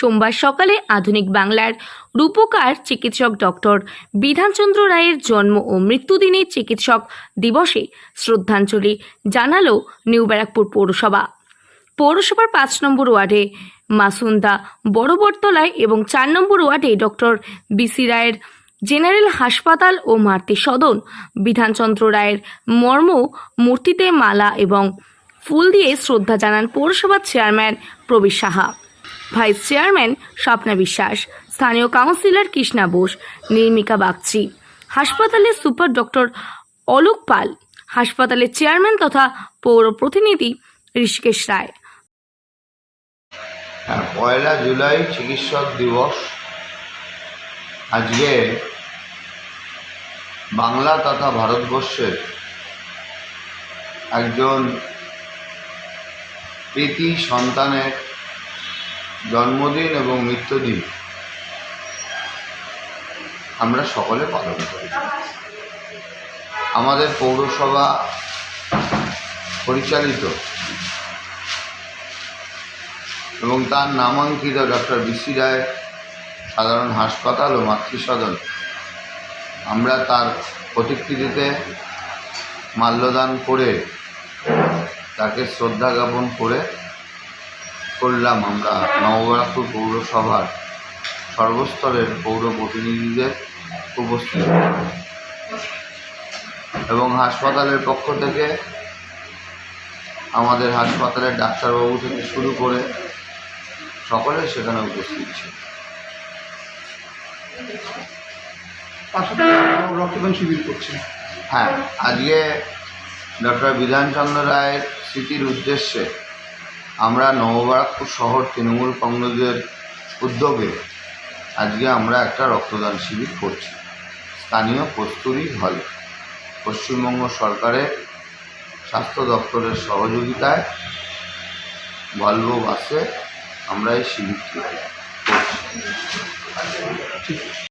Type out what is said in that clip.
সোমবার সকালে আধুনিক বাংলার রূপকার চিকিৎসক ডক্টর বিধানচন্দ্র রায়ের জন্ম ও মৃত্যুদিনে চিকিৎসক দিবসে শ্রদ্ধাঞ্জলি জানালো নিউ ব্যারাকপুর পৌরসভা। পৌরসভার পাঁচ নম্বর ওয়ার্ডে মাসুন্দা বড় বটতলায় এবং চার নম্বর ওয়ার্ডে ডক্টর বিসি রায়ের জেনারেল হাসপাতাল ও মাতৃ সদন। বিধানচন্দ্র রায়ের মর্ম, মূর্তিতে মালা এবং ফুল দিয়ে শ্রদ্ধা জানান পৌরসভার chairman Prabir Saha. Vice chairman Swapna Biswas, স্থানীয় কাউন্সিলর কৃষ্ণা বোস, নির্মিকা বাগচি। হাসপাতালের সুপার ডক্টর অলোক পাল, হাসপাতালের চেয়ারম্যান তথা পৌর প্রতিনিধি ঋষিকেশ রায়। পয়লা জুলাই চিকিৎসক দিবস। আজকে বাংলা তথা ভারতবর্ষের একজন প্রীতি সন্তানের জন্মদিন এবং মৃত্যুদিন আমরা সকলে পালন করি। আমাদের পৌরসভা পরিচালিত এবং তার নামাঙ্কিত ডক্টর বিসি রায়, সাধারণ হাসপাতাল ও মাতৃসদন আমরা তার প্রতিকৃতিতে মাল্যদান করে তাকে শ্রদ্ধা জ্ঞাপন করে করলাম আমরা নববরাকপুর পৌরসভার সর্বস্তরের পৌর প্রতিনিধিদের উপস্থিত। এবং হাসপাতালের পক্ষ থেকে আমাদের হাসপাতালের ডাক্তারবাবু থেকে শুরু করে সকলে সেখানে উপস্থিত ছিল রক্তদান শিবির করছে। হ্যাঁ আজকে ডক্টর বিধানচন্দ্র রায়ের স্মৃতির উদ্দেশ্যে আমরা নববারাকপুর শহর তৃণমূল কংগ্রেসের উদ্যোগে আজকে আমরা একটা রক্তদান শিবির করছি। স্থানীয় কস্তুরী হলে, পশ্চিমবঙ্গ সরকারের স্বাস্থ্য দপ্তরের সহযোগিতায় ভলভো বাসে আমরা এই শিবিরটি করছি।